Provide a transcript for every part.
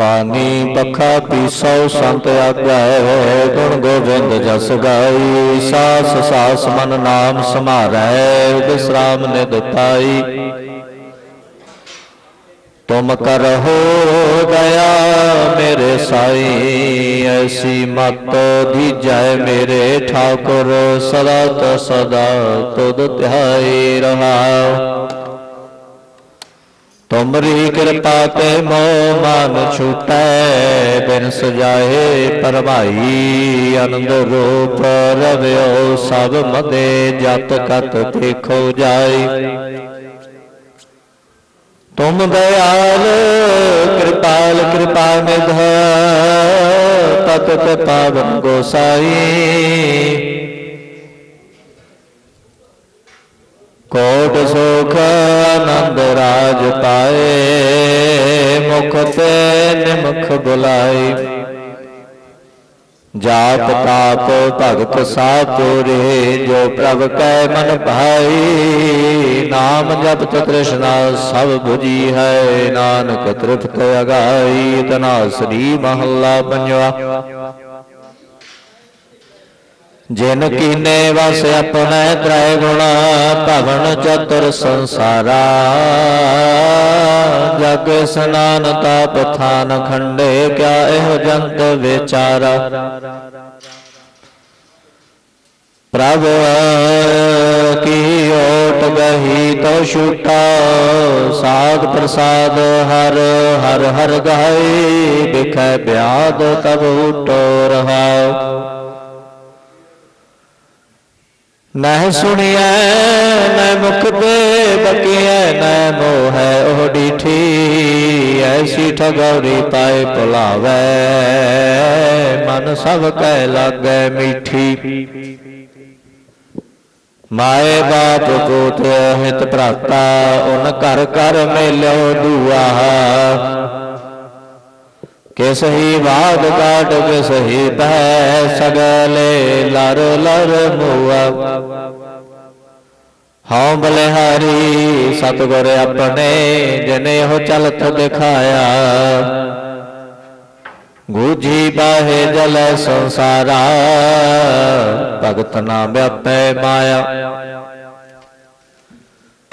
ਪਾਨੀ ਪੱਖਾ ਪੀਸੋ ਸੰਤ ਆਗੈ ਗੁਣ ਗੋਬਿੰਦ ਜਸ ਗਾਈ, ਸਾਸ ਸਾਸ ਮਨ ਨਾਮ ਸਮਾਰੈ ਵਿਸਰਾਮ ਨਿਦ ਪਾਈ ਤੁਮ ਕਰਹੁ ਦਇਆ ਮੇਰੇ ਸਾਈ, ਐਸੀ ਮਤ ਦੀਜੈ ਮੇਰੇ ਠਾਕੁਰ, ਸਦਾ ਤ ਸਦਾ ਤੁਧ ਧਿਆਈ ਰਹਾਉ ਤੁਮਰੀ ਕਿਰਪਾ ਤੇ ਮੋ ਮਨ ਛੂਟੈ, ਬਿਨ ਸਜਾਏ ਪਰਮਾਈ ਆਨੰਦ ਰੂਪ ਰਵਿਓ, ਸਭ ਮਦੇ ਜਤ ਕਤ ਦੇਖੋ ਜਾਈ ਤੁਮ ਦਇਆਲ, ਕਿਰਪਾਲ, ਕਿਰਪਾ ਨਿਧ, ਤਤ ਤੇ ਪਾਵਨ ਗੋਸਾਈ। ਕੋਟ ਸੁਖ, ਆਨੰਦ ਰਾਜ ਮੁਖ ਤੇ ਨਿਮਖ ਬੁਲਾਈ। ਜਾਪ ਤਾਪ ਭਗਤ ਸਾਪੁਰੇ ਜੋ ਪ੍ਰਭ ਕੈ ਮਨ ਭਾਈ, ਨਾਮ ਜਪਤ ਤ੍ਰਿਸ਼ਨਾ ਸਭ 부ਜੀ ਹੈ। ਨਾਨਕ ਤ੍ਰਿਪਤ ਅਗਾਈ, ਤਨਾ ਮਹੱਲਾ ਪੰਜਵਾ। ਜਿਨ ਕੀਨੇ ਵਸ ਆਪਣੇ ਤ੍ਰੈ ਗੁਣਾ, ਭਵਨ ਚਤੁਰ ਸੰਸਾਰਾ। ਜਗ ਸਨਾਨ ਤਾਪ ਥਾਨ ਖੰਡੇ, ਕਿਆ ਇਹੋ ਜੰਤ ਵਿਚਾਰਾ। ਪ੍ਰਭ, ਕੀ ਓਟ ਗਹੀ ਤੋ ਛੂਟਾ? ਸਾਧ ਪ੍ਰਸਾਦ ਹਰ ਹਰ ਹਰ ਗਾਏ ਬਿਖੈ ਬਿਆਦ ਤਬ ਉਟੋ ਰਹਾਉ ਨਹਿ ਸੁਣਿਐ ਨਹਿ ਮੁਖ ਤੇ ਬਕੀਐ ਨਹਿ ਮੋਹੈ ਉਹ ਡੀਠੀ, ਐਸੀ ਠਗੌਰੀ ਪਾਏ ਭੁਲਾਵੈ। ਮਨ ਸਭ ਕਹਿ ਲਾਗੈ ਮੀਠੀ। ਮਾਏ ਬਾਪ ਪੋਤ ਹਿਤ ਭਰਾਤਾ, ਉਨ ਘਰ ਘਰ ਮੇਲਿਓ ਦੁਆ। ਕਿਸ ਹੀ ਬਾਦ ਕਾਟ ਕਿਸ ਹੀ ਬਹਿ ਸਗਲੇ ਲਰ ਲਰ ਮੂਆ। ਹਉ ਬਲਿਹਾਰੀ ਸਤਿਗੁਰ ਆਪਣੇ, ਜਿਨੇ ਉਹ ਚਲਤ ਦਿਖਾਇਆ। ਗੂਜੀ ਬਾਹੇ ਜਲ ਸੰਸਾਰਾ, ਭਗਤ ਨਾਮ ਵਿਆਪੈ ਮਾਇਆ।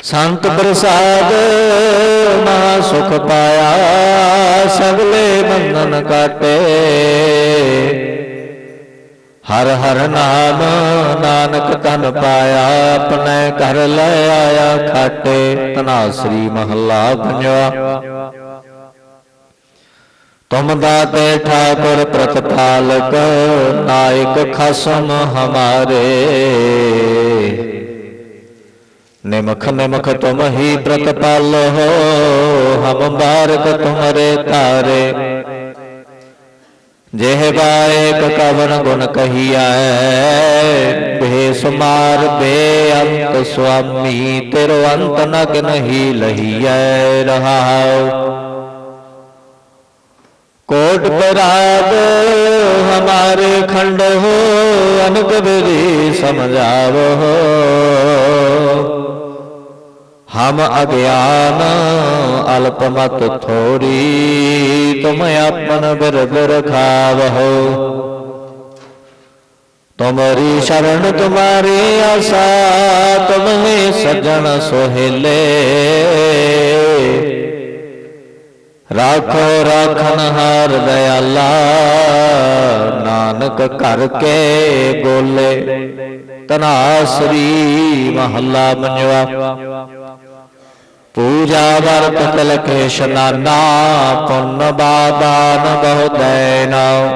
ਸੰਤ ਪ੍ਰਸਾਦ ਮਹਾ ਸੁਖ ਪਾਇਆ, ਸਗਲੇ ਬੰਧਨ ਕਾਟੇ ਹਰ ਹਰ ਨਾਮ ਨਾਨਕ ਤਨ ਪਾਇਆ, ਆਪਣੇ ਘਰ ਲੈ ਆਇਆ ਖਾਟੇ ਤਨਾ ਸ੍ਰੀ ਮਹੱਲਾ ਪੰਜਵਾ ਤੁਮ ਦਾਤੇ ਠਾਕੁਰ ਪ੍ਰਤਪਾਲਕ, ਨਾਇਕ ਖਸਮ ਹਮਾਰੇ। ਨਿਮਖ ਨਿਮਖ ਤੁਮ ਹੀ ਪ੍ਰਤਪਾਲ ਹੋ ਹਮ ਬਾਰਕ ਤੁਮਰੇ ਤਾਰੇ ਜਿਹ ਬਾਇਕ ਕਵਨ ਗੁਣ ਬੇਅੰਤ ਸੁਆਮੀ ਤੇਰੋ ਅੰਤ ਨਗ ਨਹੀਂ ਲਹੀਐ ਰਹਾਉ। ਕੋਟ ਹਮਾਰੇ ਖੰਡ ਹੋ ਸਮਝਾਵੋ। ਹਮ ਅਗਿਆਨ ਅਲਪ ਮਤ ਥੋਰੀ ਤੁਮ ਆਪਨ ਬਿਰ ਬਿਰ ਤੁਮਰੀ ਸ਼ਰਨ ਤੁਮਾਰੀ ਆਸਾ, ਤੁਮਹੇ ਸਜਣ ਸੋਹਿਲੇ। ਰਾਖੋ ਰਾਖਨ ਹਾਰ ਦਇਆਲਾ, ਨਾਨਕ ਘਰ ਕੇ ਗੋਲੇ ਤਨਾਸਰੀ ਮਹੱਲਾ ਮੰਜਵਾ। ਪੂਜਾ ਵਰਤ ਕੇ ਇਸ਼ਨਾਨਾ ਪੁੰਨ ਬਾਦਾਨ ਬਹੁਦੈ ਨਾਉ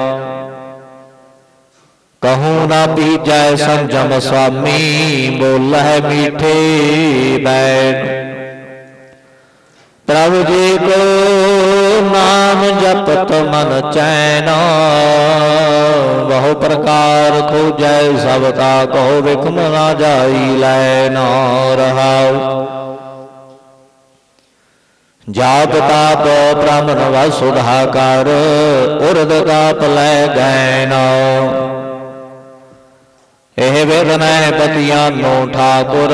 ਕਹੂੰ ਨਾ ਪੀਜੈ ਸੰਜਮ ਸੁਆਮੀ, ਬੋਲਹਿ ਮੀਠੇ ਬੈਣ। ਪ੍ਰਭ ਜੀ ਕੋ ਨਾਮ ਜਪਤ ਮਨ ਚੈਨ, ਬਹੁ ਪ੍ਰਕਾਰ ਖੋਜੈ ਸਭ ਤਾ ਕੋ ਵਿਖਮ ਨਾ ਜਾਈ ਲੈ ਨਾ ਰਹਾਉ ਜਾਪ ਤਾਪ ਬ੍ਰਾਹਮਣ ਵਸੁਧਾ ਕਰ ਉਰਦ ਤਾਪ ਲੈ ਗੈਨ ਇਹ ਵੇਦਨੈ ਪਤੀਆਂ ਨੂੰ ਠਾਕੁਰ,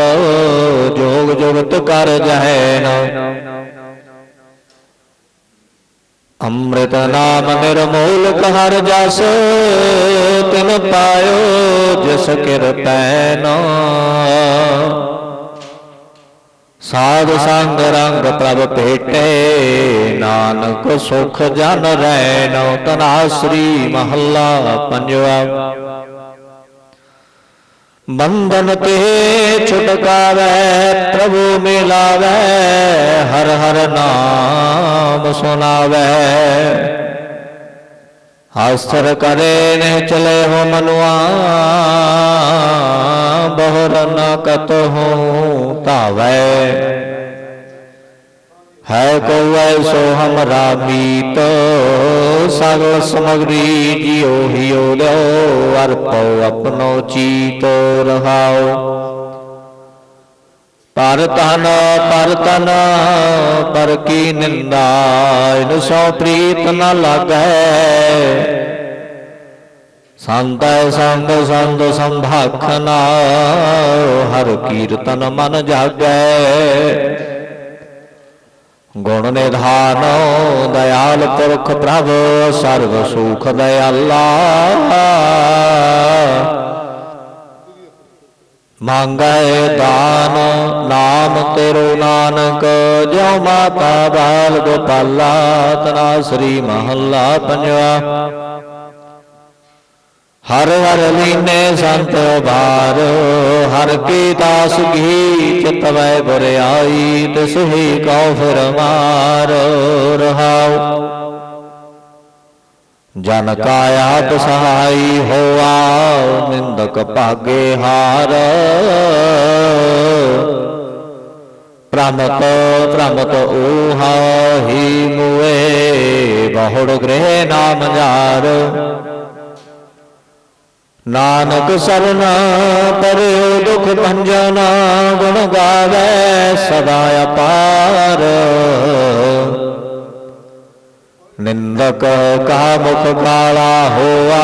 ਜੋਗ ਜੁਗਤ ਕਰ ਜਹੈਨ। ਅੰਮ੍ਰਿਤ ਨਾਮ ਨਿਰਮੋਲ ਹਰ ਜਸ ਤਿਨ ਪਾਇਓ ਜਿਸ ਕਿਰਪੈ ਨਾ ਸਾਧ ਸੰਗ ਰੰਗ ਪ੍ਰਭ ਭੇਟੇ, ਨਾਨਕ ਸੁਖ ਜਨ ਰਹਿ ਨਉ ਤਨਾਸਰੀ ਮਹੱਲਾ ਪੰਜਵਾ। ਬੰਧਨ ਤੇ ਛੁਟਕਾਵੈ ਪ੍ਰਭੂ ਮਿਲਾਵੈ, ਹਰ ਹਰ ਨਾਮ ਸੁਨਾਵੈ ਹਸਰ ਕਰੇ ਨੇ ਚਲੇ ਹੋ ਮਨੁਆ ਬਹੁਰ ਨ ਕਤਹੁ ਧਾਵੈ। ਹੈ ਕੋ ਐਸੋ ਹਮਰਾ ਮੀਤ ਸਗਲ ਸਮਗਰੀ ਜਿਉ ਹਿਉ ਲਿਓ ਅਰਪੋ ਆਪਣੋ ਚੀਤ ਰਹਾਓ ਪਰ ਤਨ ਪਰ ਤਨ ਪਰ ਕੀ ਨਿੰਦਾ, ਇਨ ਸੋ ਪ੍ਰੀਤ ਨ ਲਾਗੈ। ਸੰਤੈ ਸੰਗ ਸੰਗ ਸੰਭਾਖਨਾ, ਹਰ ਕੀਰਤਨ ਮਨ ਜਾਗੈ। ਗੁਣ ਨਿਧਾਨ ਦਇਆਲ ਪੁਰਖ ਪ੍ਰਭ, ਸਰਬ ਸੁਖ ਦਇਆਲਾ। ਮੰਗੈ ਦਾਨ ਨਾਮ ਤੇਰੋ ਨਾਨਕ, ਜਿਉ ਮਾਤਾ ਬਾਲ ਗੋਪਾਲਾ, ਤਨਾ ਸ੍ਰੀ ਮਹੱਲਾ ਪੰਜਵਾ। ਹਰ ਹਰ ਲੀਨੇ ਸੰਤ ਬਾਰ ਹਰ ਕੀ ਦਾਸ ਗੀ ਚਿਤਵੈ ਬੁਰਿਆਈ ਤਿਸ ਹੀ ਕਉ ਫਿਰ ਮਾਰ ਰਹਾਉ। ਜਨ ਕਾ ਆਪ ਹੋਆ, ਨਿੰਦਕ ਭਾਗੇ ਹਾਰ। ਪ੍ਰਮਤ ਪ੍ਰਮਤ ਊਹਾ ਹੀ ਮੁਏ, ਬਹੁੜ ਗ੍ਰਹਿ ਨਾਮ ਜਾਰ। ਨਾਨਕ ਸਰਨ ਪਰਿਉ ਦੁਖ ਭੰਜਨ ਗੁਣ ਗਾਵੇ ਸਦਾ ਅਪਾਰ। ਨਿੰਦਕ ਕਾ ਮੁਖ ਕਾਲਾ ਹੋਆ,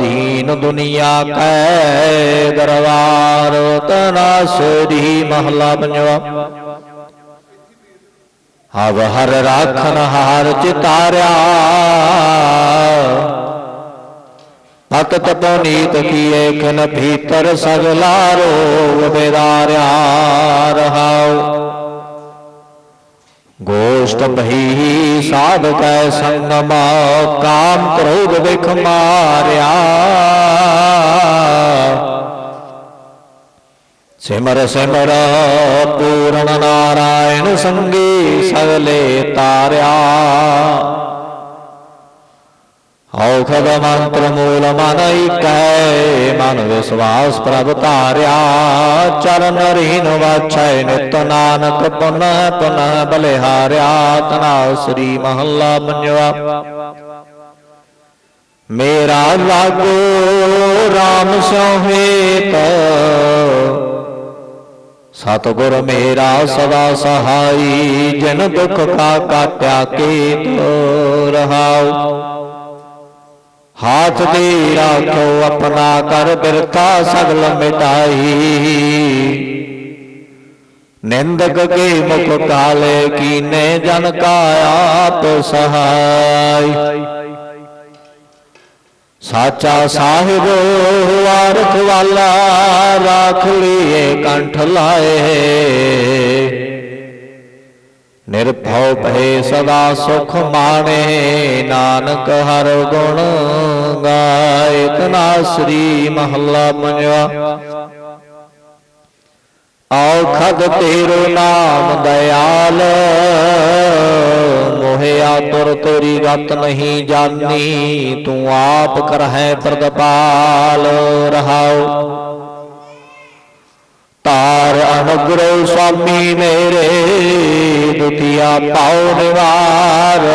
ਦੀਨ ਦੁਨੀਆ ਕੈ ਦਰਬਾਰ, ਤਨਾ ਸੋਧੀ ਮਹਲਾ ਪੰਜਵਾ। ਹਵ ਹਰ ਰਾਖਨ ਹਾਰ ਚਿਤਾਰਿਆ। ਭਗਤ ਪਨੀਤ ਕੀਏ ਖਨ ਭੀਤਰ ਸਗਲਾਰੋ ਬੇਦਾਰਿਆ ਰਹਾਉ। ਗੋਸ਼ਟ ਬਹੀ ਸਾਧ ਕੈ ਸੰਗਮ ਕਾਮ ਕ੍ਰੋਧ ਵਿਖ ਮਾਰਿਆ। ਸਿਮਰ ਸਿਮਰ ਪੂਰਨ ਨਾਰਾਇਣ ਸੰਗੀ ਸਗਲੇ ਤਾਰਿਆ। ਔਖਦ ਮੰਤਰ ਮੂਲ ਮਨ ਇਕੈ ਮਨ ਵਿਸਵਾਸ ਪ੍ਰਭ ਧਾਰਿਆ। ਚਰਨ ਰੀਨ ਵਾਛੈ ਨਿਤ ਨਾਨਕ, ਪੁਨ ਪੁਨ ਬਲਿਹਾਰਿਆ ਤਨਾ ਸ੍ਰੀ ਮਹੱਲਾ ਪੰਜਵਾ ਮੇਰਾ ਲਾਗੋ RAM ਸੋਹੇਤ। ਸਤਗੁਰ ਮੇਰਾ ਸਦਾ ਸਹਾਈ, ਜਨ ਦੁਖ ਕਾ ਕਾਟਿਆ ਕੀਤ ਰਹਾਉ। ਹਾਥ ਦੇ ਰਾਖੋ ਆਪਣਾ ਕਰ ਬਿਰਥਾ ਸਗਲ ਮਿਟਾਈ। ਨਿੰਦਕ ਕੇ ਮੁਖ ਕਾਲੇ ਕੀਨੇ ਜਨ ਕਾ ਆਪ ਸਹਾਈ। ਸਾਚਾ ਸਾਹਿਬ ਵਾਰਖ ਵਾਲਾ ਰਾਖ ਲਈਏ ਕੰਠ ਲਾਏ। ਨਿਰਭਉ ਭਏ ਸਦਾ ਸੁਖ ਮਾਣੇ, ਨਾਨਕ ਹਰ ਗੁਣ ਗਾਏ, ਤਨਾ ਸ੍ਰੀ ਮਹੱਲਾ ਪੰਜਵਾ। ਔਖਦ ਤੇਰੋ ਨਾਮ ਦਇਆਲ, ਮੋਹਿਆ ਤੁਰ ਤੇਰੀ ਗਤ ਨਹੀਂ ਜਾਣੀ ਤੂੰ ਆਪ ਕਰਹਿ ਪ੍ਰਦਪਾਲ ਰਹਾਉ। ਤਾਰ ਅਨੁਗ੍ਰਹ ਸੁਆਮੀ ਮੇਰੇ, ਦੁਤੀਆ ਪਾਉ ਨਿਵਾਰ।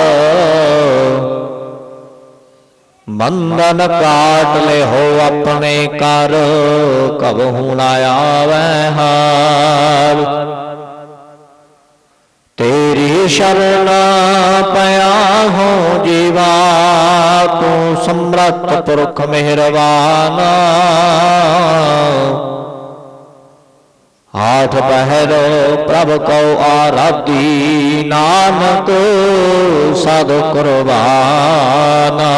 ਬੰਧਨ ਕਾਟ ਲੈ ਹੋ ਆਪਣੇ ਕਰ, ਕਬਹੂ ਨਾ ਆਵੈ ਹਾਰ। ਤੇਰੀ ਸ਼ਰਨ ਪਿਆ ਹੋ ਜੀਵਾ, ਤੂੰ ਸਮਰੱਥ ਪੁਰਖ ਮਿਹਰਬਾਨ ਆਠ ਪਹਿਰੋ ਪ੍ਰਭ ਕਉ ਆਰਾਧੀ ਨਾਨਕ ਸਦ ਕੁਰਬਾਨਾ।